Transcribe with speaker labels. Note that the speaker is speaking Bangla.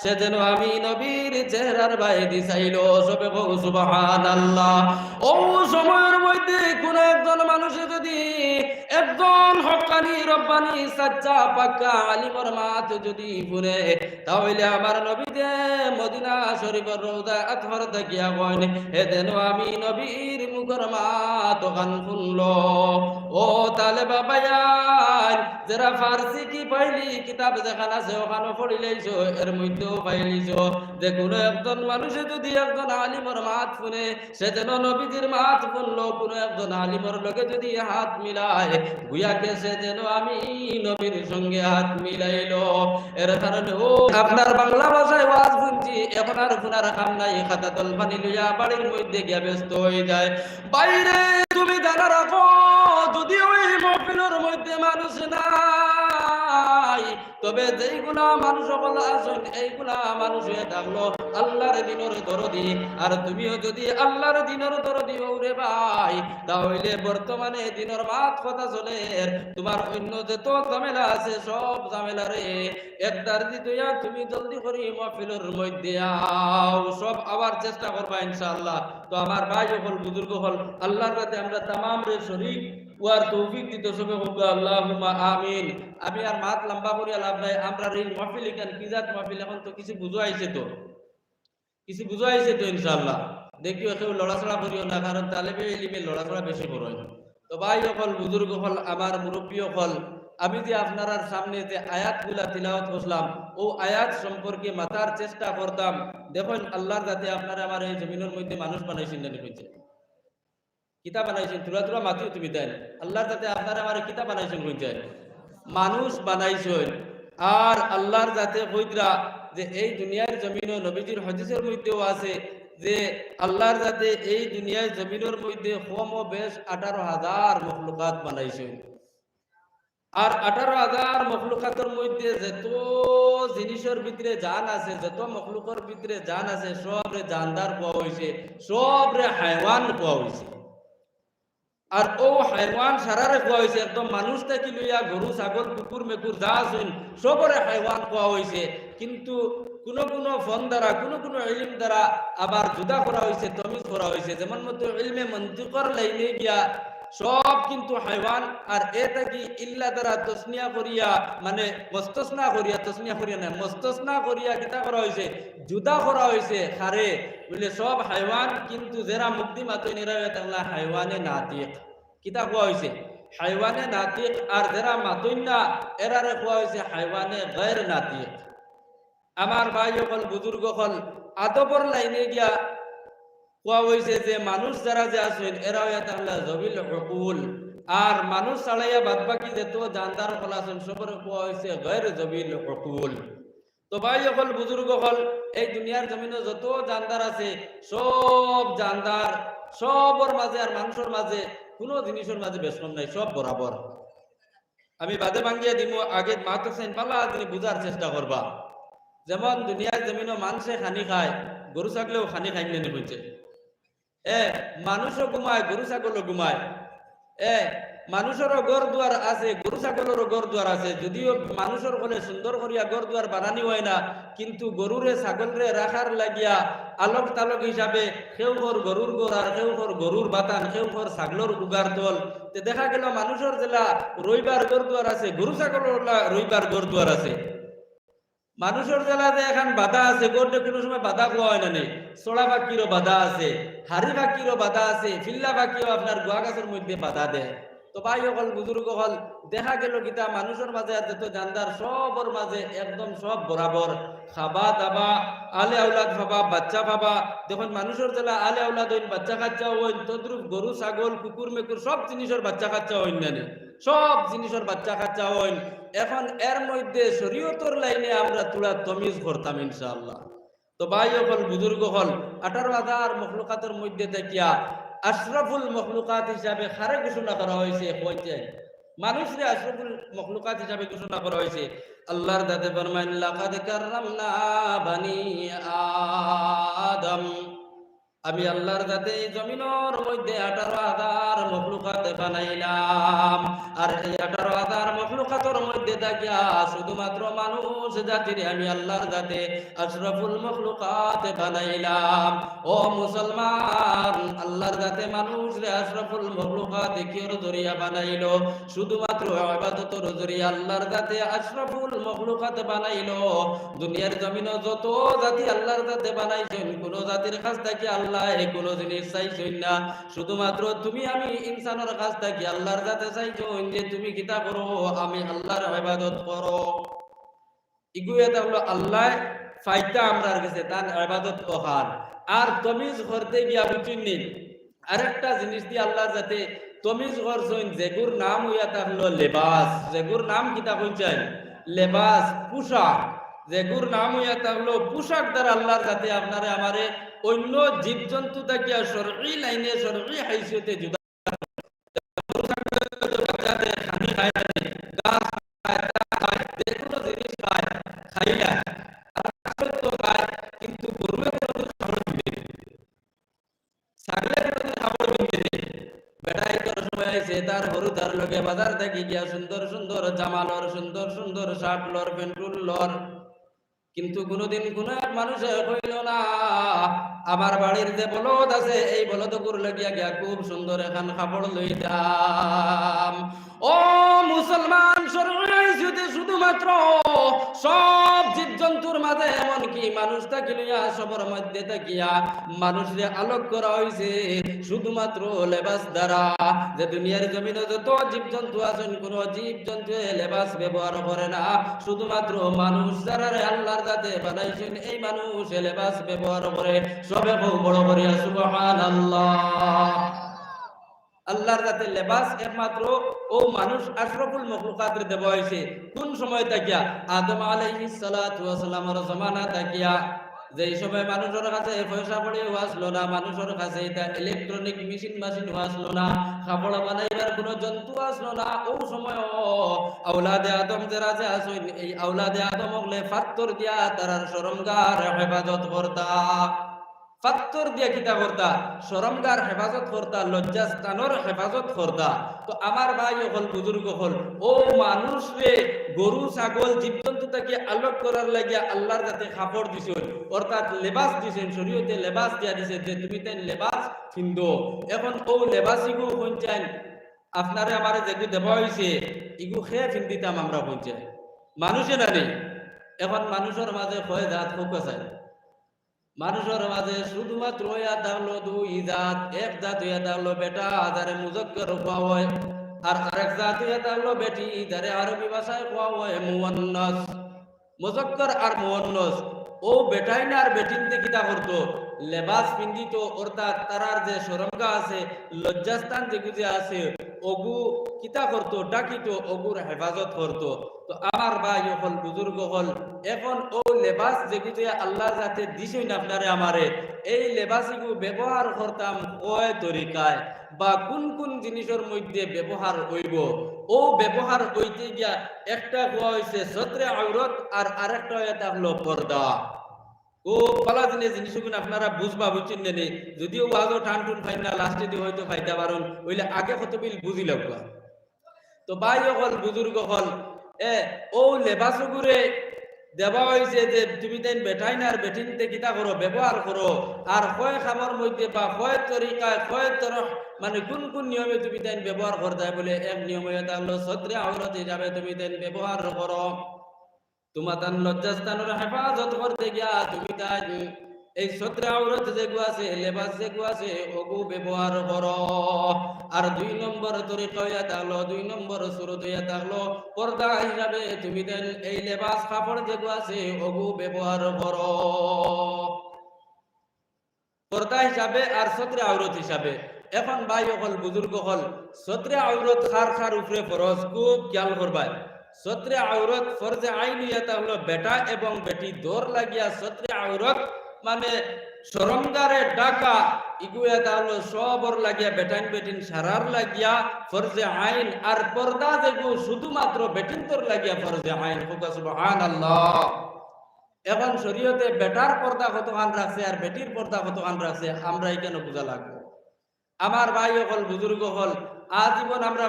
Speaker 1: সে আমি নবীর চেহারার বাইরে দিছাইল সবে বহু সুবহান আল্লাহ ও সময়ের মধ্যে কোন একজন যদি একজন হকানি, রব্বানি সাচ্চা পাক্কা আলিমর মাত যদি তাহলে আমার নবীতে মদিনা শরীফের রোজা আতহর দেখিয়া কইন যেন আমি নবীর মুখর মা দোকান খুললো। ও তালে বাবায়ান যারা ফার্সি কি পাইলি, কিতাব যেখানে আছে ওখানে পড়িলেইছো। এর মধ্যেও কোনো একজন মানুষে যদি একজন আলিমর মাত শুনে, সে যেন নবীজির মাত শুনলো, কোনো একজন আলিমর লোকে যদি হাত মিলায় গুয়াকে সে যেন আমি নবীর সঙ্গে হাত মিলাইলো। এর কারণে, ও, আপনার বাংলা ভাষায় ওয়াজ শুনছি, এখন আর শোনার কাম নাই। খাতা তল পানি লইয়া বাড়ির মধ্যে গিয়া ব্যস্ত হয়ে যায়। বাইরে তুমি জানা রাখো যদি ওই মহফিলের মধ্যে মানুষ নাই। তবে যেইগুলা মানুষ বলা আসুন এইগুলা মানুষ থাকল আল্লাহর দিনের দরদি। আর তুমিও যদি আল্লাহর দিনের দরদি ওরে ভাই, তাহলে বর্তমানে দিনের মাত কথা চলে তোমার অন্য যত ঝামেলা আছে, সব ঝামেলা রে। একদার দিতইয়া তুমি জলদি করি মহফিলের মধ্যে আও, সব আবার চেষ্টা করবা ইনশাআল্লাহ। তো আমার ভাই হল বুজুর্গ হল আল্লাহর কাছে আমরা তামাম রে শরীক। ওয়ার তৌফিক দিতে সবে বলব আল্লাহুম্মা আমিন। আমি আর মাত লম্বা করিয়া লাভ নাই। আমরা এই মাহফিল এখান, কি জাত মাহফিল? এখন তো কিছু বুঝো আইছে তো। কিছু বুঝো আইছে তো, ইনশাআল্লাহ। দেখিও কেউ লড়াচড়া করিও না, কারণ তালেবে ইলিমে লড়াচড়া বেশি বড়। তো ভাই হল বুজুর্গ হল আমার মুরব্বী হল আমি যে আপনার সামনে যে আয়াতগুলা তিলাওয়াত করলাম ও আয়াত সম্পর্কে মাতার চেষ্টা করতাম। দেখুন, আল্লাহর যাতে আপনারা আমার এই জমিনের মধ্যে মানুষ বানাইছেন জানি হয়েছে কিতাব বানাইছেন, তুলা তুলা মাতিও তুমি দেন। আল্লাহর যাতে আপনারা আমার কিতাব বানাইছেন হয়েছে মানুষ বানাইছেন, আর আল্লাহর যাতে কইদরা যে এই দুনিয়ার জমিন নবীজির হদিসের মধ্যেও আছে যে আল্লাহর যাতে এই দুনিয়ার জমিনের মধ্যে ও বেশ আঠারো হাজার মখলুকাত বানাইছেন। আর আঠারো হাজার মখলুকাতের মধ্যে যত জিনিসের ভিতরে জান আছে, যত মখলুকের ভিতরে জান আছে সব রে জানদার কোয়া হয়েছে সব রে হাইওয়ান কোয়া হয়েছে আর ও হাইওয়ান সারারে কোয়া হয়েছে একদম মানুষ থেকে লইয়া গরু, ছাগল, কুকুর, মেকুর যা আছেন সবরে হাইওয়ান কোয়া হয়েছে কিন্তু কোন কোন ফোন দ্বারা, কোন কোন ইলিম দ্বারা আবার জুদা করা হয়েছে তমিজ করা হয়েছে যেমন মতো ইলমে মন্তিকর লাইনে গিয়া সব কিন্তু হাইওয়ান, আর এটা কি ইল্লা দ্বারা তসনিয়া করিয়া মানে মস্তসনা করিয়া, তসনিয়া করিয়া না, মস্তসনা করিয়া কিতা করা হয়েছে জুদা করা হয়েছে খারে বলে সব হাইওয়ান কিন্তু যারা মুক্তি মাতই নিরাবে, তাহলে হাইওয়ানে নাতিক। কিতা কোয়া হয়েছে হাইওয়ানে নাতিক, আর যারা মাতই না এরারে কোয়া হয়েছে হাইওয়ানে গैर নাতিক। আমার ভাই হল বুজুর্গ হল আদবর লাইনে গিয়া কোয়া হয়েছে যে মানুষ যারা যে আছেন এরাও তাহলে জবিল হকুল। আর মানুষ ছাড়াইয়া বাদ বাকি যেত জানদার হল আছেন সবরে কোয়া হয়েছে গैर জবিল হকুল। তো ভাই হল বুজুর্গ হল এই দুনিয়ার জমিনে যত জানদার আছে সব জানদার সবর মাঝে আর মানুষের মাঝে কোনো জিনিসের মাঝে বেশন নাই সব বরাবর আমি বাদে ভাঙ্গিয়া দিব আগে মাত হোসেন পালা, তুমি বুঝার চেষ্টা করবা যেমন দুনিয়ার জমিনও মানুষে খানি খায় গরু ছাগলেও খানি খাই নেনি হয়েছে এ, মানুষও ঘুমায়, গরু ছাগলও ঘুমায়। এ, মানুষেরও ঘর দুয়ার আছে, গরু ছাগলেরও ঘর দুয়ার আছে। যদিও মানুষের হলে সুন্দর করিয়া ঘর দুয়ার বানানি হয় না, কিন্তু গরুরে, ছাগলরে রাখার লাগিয়া আলোক তালক হিসাবে কেউ ঘর গরুর ঘর আর কেউ ঘর গরুর বাতান কেউ ঘর ছাগলর উগার দল। দেখা গেল মানুষের জেলা রবিবার ঘর দুয়ার আছে, গরু ছাগলের রবিবার ঘর দুয়ার আছে। মানুষের জেলাতে এখন বাধা আছে গোটে কোনো সময় বাধা কোয়া হয় না নেই? সোড়া পাখিরও বাধা আছে, হাড়ি পাখিরও বাধা আছে, ফিল্লা পাখিও আপনার গোয়া গাছের মধ্যে বাধা দেয় তো ভাই হল বুজুর্গ হল দেখা গেল কিতা মানুষের মাঝে আর যত জানদার সবর মাঝে একদম সব বরাবর খাবা, দাবা, আলে আউলাদ ভাবা বাচ্চা ভাবা দেখুন মানুষের জেলা আলে আউলাদ হইন, বাচ্চা কাচ্চা হইন তদ্রুপ গরু ছাগল কুকুর মেকুর সব জিনিসের বাচ্চা কাচ্চা হইন না সব জিনিসের বাচ্চা কাচ্চা হইন এখন এর মধ্যে শরীয়তর লাইনে আমরা তুলা তমিজ করতাম ইনশাআল্লাহ। তো ভাই হল বুজুর্গ হল, আঠারো হাজার মখলুকাতের মধ্যে দেখিয়া আশরাফুল মখলুকাত হিসাবে খারে ঘোষণা করা হয়েছে হয়েছে মানুষরে আশরাফুল মখলুকাত হিসাবে ঘোষণা করা হয়েছে। আল্লাহর দাদে ফরমাইন, লাকাদ কাররামনা বানি আদম। আমি আল্লাহর এই জমিনের মধ্যে আঠারো হাজার মখলুকাত বানাইলাম। আর এই আঠারো হাজার মখলুকাতর মধ্যে থাকিয়া শুধুমাত্র মানুষ জাতির আমি আল্লাহর যাতে আশরাফুল মখলুকাত বানাইলাম। ও মুসলমান, আল্লাহর যাতে মানুষ রে আশরাফুল মখলুকাত কিয়র জরিয়া বানাইলো? শুধুমাত্র ইবাদতর জরিয়া আল্লাহর যাতে আশরাফুল মখলুকাত বানাইলো। দুনিয়ার জমিনে যত জাতি আল্লাহর যাতে বানাইছেন, কোন জাতির কাছ থেকে আল্লাহ কোনো জিনিস চাইছেন না। শুধুমাত্র তুমি আমি ইনসানের কাছ থেকে আল্লাহর যাতে চাইছেন যে তুমি কিতা করো আমি আল্লাহর ইবাদত করো ইগুয়ে হলো আল্লাহ কাছে তার আর তমিজ গিয়া বুঝুন আরেকটা জিনিস দিয়ে আল্লাহর যাতে তমিজ করছেন যেগুর নাম হইয়া তাহলো লেবাস। নাম লেবাস, পোশাক। নাম হইয়া পোশাক দ্বারা আল্লাহর যাতে আপনারে আমারে অন্য জীবজন্তু থাকিয়া সরকারি লাইনে সরকারি হাইসিয়তে জুদা বাচ্চাদের খানি খায় না, গাছ খায়, তা খায়, যেকোনো জিনিস খায়, খাইলা। আর আসল তো খায়, কিন্তু গরুয়ে কোনোদিন খাবার দিবে না। ছাগলে কোনোদিন খাবার দিবে না। বেটাই তোর সময় আইছে, তার গরু তার লগে বাজার থেকে গিয়া সুন্দর সুন্দর জামা লর সুন্দর সুন্দর শার্ট লর পেন্টুল লর কিন্তু কোনোদিন কোন এক মানুষে কইল না, আমার বাড়ির যে বলদ আছে, এই বলদ গুর লাগিয়া গিয়া খুব সুন্দর এখন কাপড় লইতাম। ও মুসলমান সর্বনাইশুতে শুধুমাত্র সব জীবজন্তুর মাঝে এমনকি মানুষ থাকিলিয়া সবর মধ্যে থাকিয়া মানুষরে আলোক করা হইছে, শুধুমাত্র লেবাস দ্বারা। যে দুনিয়ার জমিনে যত জীবজন্তু আছেন, কোন জীবজন্তু লেবাস ব্যবহার করে না। শুধুমাত্র মানুষ যারা আল্লাহর যাতে বানাইছেন, এই মানুষ লেবাস ব্যবহার করে। সবে বড় করিয়া, সুবহানাল্লাহ। আল্লাহর যাতে লেবাস একমাত্র ও মানুষ আশরাফুল মখলুকাতের দেওয়া হয়েছে। কোন সময় তাকিয়া? আদম আলাইহিস সালাতু ওয়াস সালামের জমানা তাকিয়া। যেই সময় মানুষের কাছে পয়সা পড়ে আসলো না, মানুষের কাছে এটা ইলেকট্রনিক মেশিন মেশিন আসলো না, কাপড় বানাইবার কোনো জন্তু আসলো না, ও সময় আউলাদে আদম যারা যে আসেন, এই আউলাদে আদম হলে ফাত্তর দিয়া তারার শরমগার হেফাজত করতা। ফাত্তর দিয়া কিতা করতা শরমগার হেফাজত করতা লজ্জাস্থানর হেফাজত করতা তো আমার ভাই হল বুজুর্গ হল, ও মানুষ রে গরু ছাগল জীবজন্তু তাকে আলোক করার লাগিয়া আল্লাহর যাতে কাপড় দিছেন অর্থাৎ লেবাস দিছেন শরীয়তে লেবাস দিয়া দিছে যে তুমি তাই লেবাস ফিন্দো এখন ও লেবাস ইগু পঞ্চায়েন আপনারে আমারে যেগু দেওয়া হয়েছে ইগু খেয়ে ফিন্দিতাম আমরা পঞ্চায়েন মানুষে না নেই এখন মানুষের মাঝে কয় জাত হোক আছে। মানুষের মাঝে শুধুমাত্র দুই জাত এক জাত ইয়া থাকল বেটা, যারে মুজক্কর হওয়া হয়, আর আরেক জাত ইয়া থাকল বেটি, যারে আরবি ভাষায় হওয়া হয় মুয়ান্নাস। মুজক্কর আর মুয়ান্নাস, ও বেটাই না আর বেটিন দিয়ে কিতা করতো। লেবাস পিন্দিত অর্থাৎ তারার যে সরঙ্গা আছে, লজ্জাস্থান যেগু যে আছে অগু কিতা করতো, ডাকিত অগুর হেফাজত করতো। তো আমার ভাই হল, বুজুর্গ হল। এখন ও লেবাস যেগু যে আল্লাহর যাতে দিছই না আপনারে আমারে। এই লেবাসিগু ব্যবহার করতাম কয় তরিকায়, বা কোন কোন জিনিসের মধ্যে ব্যবহার হইব। ও ব্যবহার হইতে গিয়া একটা হওয়া হয়েছে সত্রে আউরত, আর আরেকটা এটা হলো পর্দা। ও কলা দিনে জিনিসগুলো আপনারা বুঝবা বুঝছেন নেই যদিও আজও টান টুন ফাইন না, লাস্টে দিয়ে হয়তো ফাইদা পারুন ওইলে আগে কত বিল বুঝি লাগবা। তো ভাই হল, বুজুর্গ হল ও লেবাসগুরে দেওয়া হয়েছে যে তুমি তাই বেটাই না আর বেটিনতে কিতা করো ব্যবহার করো আর কয় খামার মধ্যে বা কয় তরিকায় কয় মানে কোন কোন নিয়মে তুমি তাই ব্যবহার করতে বলে, এক নিয়ম হয়ে সত্রে তুমি তাই ব্যবহার করো তোমার তার লজ্জাস্থানের হেফাজত করতে গিয়া তুমি তাই এই সত্রে আওরত যেগু আছে, লেবাস যেগু আছে, ওগু ব্যবহার করো। আর দুই নম্বর তরিকা হইয়া থাকল দুই নম্বর সুরত হইয়া থাকল পর্দা হিসাবে তুমি দেন এই লেবাস কাপড় যেগু আছে, ওগু ব্যবহার করো। পর্দা হিসাবে আর সত্রে আওরত হিসাবে। এখন ভাই অকল, বুজুর্গ হল সত্রে আওরত খার খার উপরে ফরজ, খুব খেয়াল করবাই সত্রে আওরত ফরজে আইন ইয়াতা হলো বেটা এবং বেটি দৌড় লাগিয়া সত্রে আওরত মানে সরঙ্গারে ডাকা ইগুয়া হলো সবর লাগিয়া, বেটাইন বেটিন সারার লাগিয়া, ফরজে আইন আর পর্দা যেগু শুধুমাত্র বেটিন তোর লাগিয়া ফরজে আইন। সুবহানাল্লাহ। এখন শরীয়তে বেটার পর্দা কতখান রাখছে আর বেটির পর্দা কতখান রাখছে আমরা এখানে বোঝা লাগবো? আমার ভাই হল বুজুর্গ হল আজীবন আমরা